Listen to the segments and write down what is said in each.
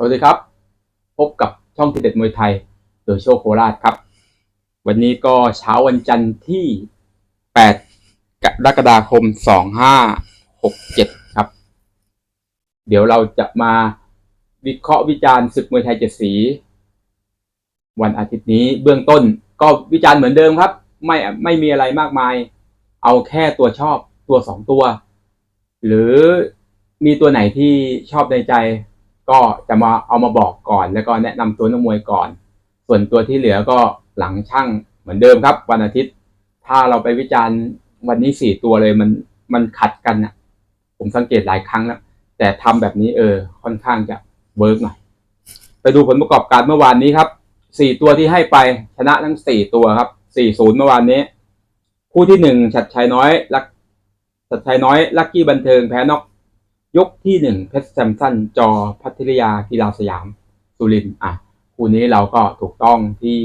สวัสดีครับ พบกับช่องทีเด็ดมวยไทย โดยโชคโคราชครับ วันนี้ก็เช้าวันจันทร์ที่ 8 กรกฎาคม 2567 ครับ เดี๋ยวเราจะมาวิเคราะห์วิจารณ์ศึกมวยไทยเจ็ดสี วันอาทิตย์นี้เบื้องต้นก็วิจารณ์เหมือนเดิมครับ ไม่ไม่มีอะไรมากมาย เอาแค่ตัวชอบตัวสองตัว หรือมีตัวไหนที่ชอบในใจ ก็จะมาเอามาบอกก่อน แล้วก็แนะนำตัวนักมวยก่อน ส่วนตัวที่เหลือก็หลังช่างเหมือนเดิมครับ วันอาทิตย์ ถ้าเราไปวิจารณ์วันนี้สี่ตัวเลยมันมันขัดกันนะผมสังเกตหลายครั้งแล้วแต่ทำแบบนี้เออ ค่อนข้างจะเวิร์กหน่อยไปดูผลประกอบการเมื่อวานนี้ครับสี่ตัวที่ให้ไปชนะทั้งสี่ตัวครับสี่ศูนย์เมื่อวานนี้ คู่ที่หนึ่งชัดชัยน้อยลักชัดชัยน้อย ลักกี้บันเทิงแพ้นอก ยกที่หนึ่งเพชรแซมสันจอพัทยากีฬาสยามสุรินทร์อะคู่นี้เราก็ถูกต้องที่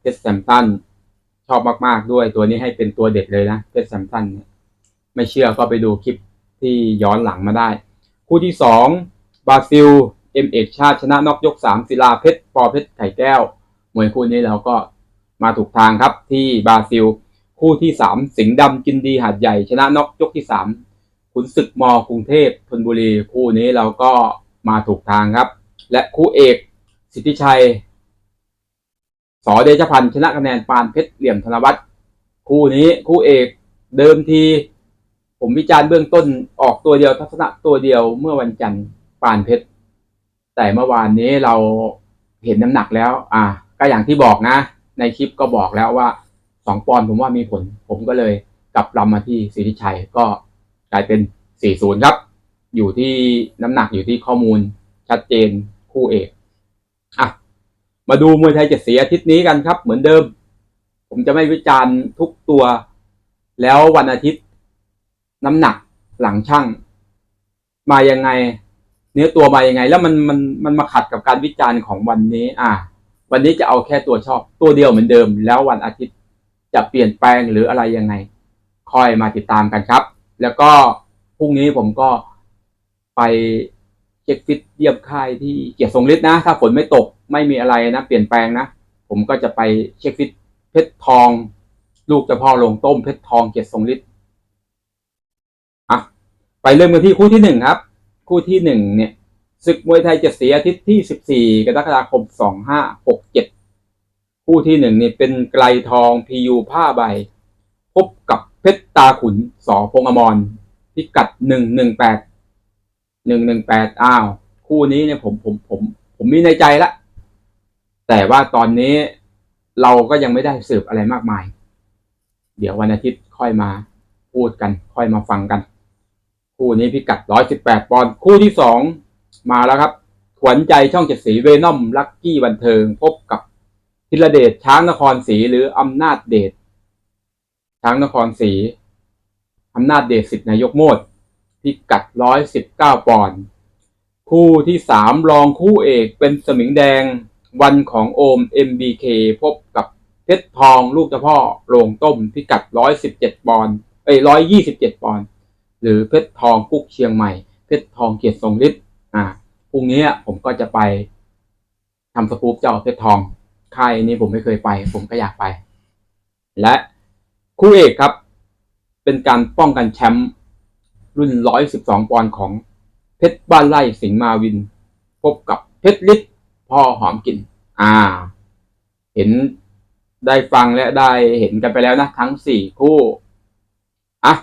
เพชรแซมสันชอบมากๆด้วยตัวนี้ให้เป็นตัวเด็ดเลยนะเพชรแซมสันเนี่ยไม่เชื่อก็ไปดูคลิปที่ย้อนหลังมาได้ คู่ที่สองบราซิลเอ็มเอกชาติชนะนอกยกสามศิลาเพชรปอเพชรไข่แก้วมวยคู่นี้เราก็มาถูกทางครับที่บราซิล คู่ที่สามสิงห์ดำกินดีหาดใหญ่ ชนะนอกยกที่สาม ขุนศึกมกรุงเทพธนบุรีคู่นี้เราก็มาถูกทางครับ และคู่เอกสิทธิชัยสอเดชพันธ์ชนะคะแนนปานเพชรเหลี่ยมธนวัฒน์คู่นี้คู่เอกเดิมที ผมวิจารณ์เบื้องต้นออกตัวเดียวทัศนะตัวเดียวเมื่อวันจันทร์ปานเพชร แต่เมื่อวานนี้เราเห็นน้ำหนักแล้ว อ่า ก็อย่างที่บอกนะ ในคลิปก็บอกแล้วว่าสองปอนด์ผมว่ามีผล ผมก็เลยกลับลำมาที่สิทธิชัยก็ กลายเป็นสี่ศูนย์ครับ อยู่ที่น้ำหนักอยู่ที่ข้อมูลชัดเจนคู่เอกอะมาดูมวยไทยเจ็ดสีอาทิตย์นี้กันครับ เหมือนเดิม ผมจะไม่วิจารณ์ทุกตัว แล้ววันอาทิตย์ น้ำหนักหลังช่าง มายังไง เนื้อตัวมายังไง แล้วมันมันมันมาขัดกับการวิจารณ์ของวันนี้ อ่าวันนี้จะเอาแค่ตัวชอบ ตัวเดียวเหมือนเดิม แล้ววันอาทิตย์จะเปลี่ยนแปลงหรืออะไรยังไง คอยมาติดตามกันครับ แล้วก็พรุ่งนี้ผมก็ไปเช็คฟิตเยี่ยมค่ายที่เกียรติทรงฤทธิ์นะ ถ้าฝนไม่ตกไม่มีอะไรนะ เปลี่ยนแปลงนะ ผมก็จะไปเช็คฟิตเพชรทอง ลูกเจ้าพ่อลงต้มเพชรทองเกียรติทรงฤทธิ์อะไปเริ่มกันที่คู่ที่หนึ่งครับ คู่ที่หนึ่งเนี่ยศึกมวยไทยเจ็ดสีอาทิตย์ที่สิบสี่กรกฎาคมสองห้าหกเจ็ดคู่ที่หนึ่งนี่เป็นไกลทองพียูผ้าใบ พบกับ เพชรตาขุนสอพงอมรพิกัดหนึ่งหนึ่งแปดหนึ่งหนึ่งแปดอ้าว คู่นี้เนี่ยผมผมผม ผมมีในใจละแต่ว่าตอนนี้เราก็ยังไม่ได้สืบอะไรมากมาย เดี๋ยววันอาทิตย์ค่อยมาพูดกัน ค่อยมาฟังกัน คู่นี้พิกัดร้อยสิบแปดปอนด์คู่ที่สองมาแล้วครับขวัญใจช่องเจ็ดสีเวนอมลักกี้บันเทิง พบกับพิรเดชช้างนครศรีหรืออำนาจเดช ช้างนครศรีอำนาจเดชสิทธินายกโมดพิกัดร้อยสิบเก้าปอนด์คู่ที่สามรองคู่เอกเป็นสมิงแดง วันของโอม MBK พบกับเพชรทองลูกเจ้าพ่อโรงต้มพิกัดร้อยสิบเจ็ดปอนด์เอ้ยร้อยยี่สิบเจ็ดปอนด์หรือเพชรทองกุ๊กเชียงใหม่ เพชรทองเกียรติทรงฤทธิ์อ่าพรุ่งนี้ผมก็จะไปทำสกู๊ปเจ้าเพชรทองค่ายนี้ผมไม่เคยไป ผมก็อยากไป และ คู่เอกครับ เป็นการป้องกันแชมป์รุ่น 112 ปอนด์ของเพชรบ้านไร่สิงห์มาวิน พบกับเพชรฤทธิ์พ่อหอมกลิ่น อ่า เห็นได้ฟังและได้เห็นกันไปแล้วนะ ทั้งสี่คู่ อะ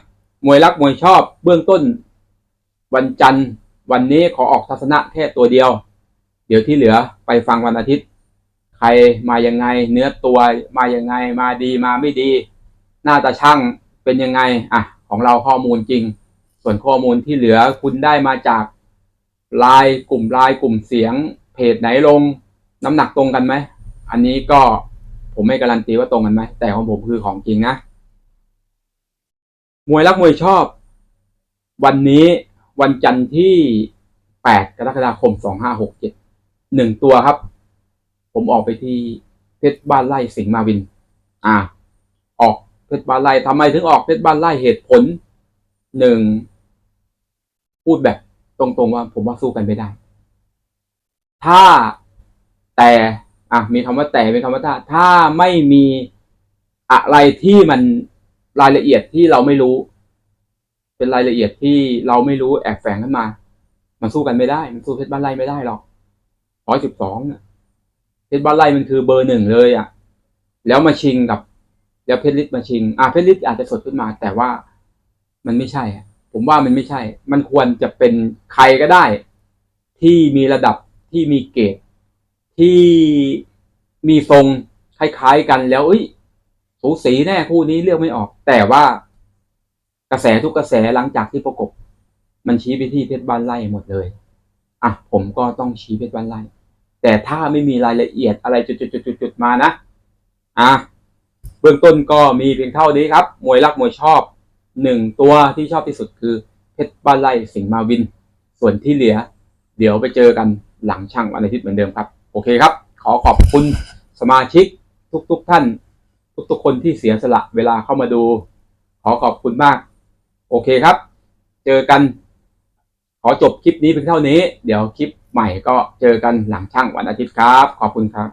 มวยรักมวยชอบเบื้องต้น วันจันทร์ วันนี้ขอออกทัศนะแค่ตัวเดียว เดี๋ยวที่เหลือไปฟังวันอาทิตย์ ใครมายังไง เนื้อตัวมายังไงมาดีมาไม่ดี หน้าตาช่างเป็นยังไงอะของเราข้อมูลจริง ส่วนข้อมูลที่เหลือคุณได้มาจากลน์กลุ่มลน์กลุ่มเสียง เพจไหนลง น้ำหนักตรงกันไหม อันนี้ก็ผมไม่การันตีว่าตรงกันไหม แต่ของผมคือของจริงนะ มวยรักมวยชอบ วันนี้วันจันทร์ที่ 8 กรกฎาคม 2567หนึ่งตัวครับ ผมออกไปที่เพชรบ้านไร่สิงห์มาวิน อ่า เพชรบ้านไร่ทำไมถึงออกเพชรบ้านไร่เหตุผลหนึ่งพูดแบบตรงๆว่า ผมว่าสู้กันไม่ได้ ถ้าแต่อะมีคำว่าแต่มีคำว่าถ้าถ้าไม่มีอะไรที่มันรายละเอียดที่เราไม่รู้ เป็นรายละเอียดที่เราไม่รู้แอบแฝงขึ้นมา มันสู้กันไม่ได้ มันสู้เพชรบ้านไร่ไม่ได้หรอกร้อยสิบสองเนี่ยเพชรบ้านไร่มันคือเบอร์หนึ่งเลยอะ แล้วมาชิงกับ แล้วเพชรลิศมาชิง อะเพชรลิศอาจจะสดขึ้นมา แต่ว่ามันไม่ใช่ ผมว่ามันไม่ใช่ มันควรจะเป็นใครก็ได้ ที่มีระดับที่มีเกรดที่มีทรงคล้ายๆกันแล้วเอ้ยสูสีแน่คู่นี้เลือกไม่ออก แต่ว่ากระแสทุกกระแสหลังจากที่ประกบ มันชี้ไปที่เพชรบ้านไร่หมดเลยอะผมก็ต้องชี้เพชรบ้านไร่แต่ถ้าไม่มีรายละเอียดอะไรจุดๆๆๆมานะ อะ บื้องต้นก็มีเพียงเท่านี้ครับ มวยรักมวยชอบหนึ่งตัวที่ชอบที่สุดคือเพชรบ้านไร่สิงห์มาวิน ส่วนที่เหลือ เดี๋ยวไปเจอกันหลังช่างวันอาทิตย์เหมือนเดิมครับ โอเคครับ ขอขอบคุณสมาชิกทุกๆทท่าน ทุกๆคนที่เสียสละเวลาเข้ามาดู ขอขอบคุณมาก โอเคครับ เจอกัน ขอจบคลิปนี้เพียงเท่านี้ เดี๋ยวคลิปใหม่ก็เจอกันหลังช่างวันอาทิตย์ครับ ขอบคุณครับ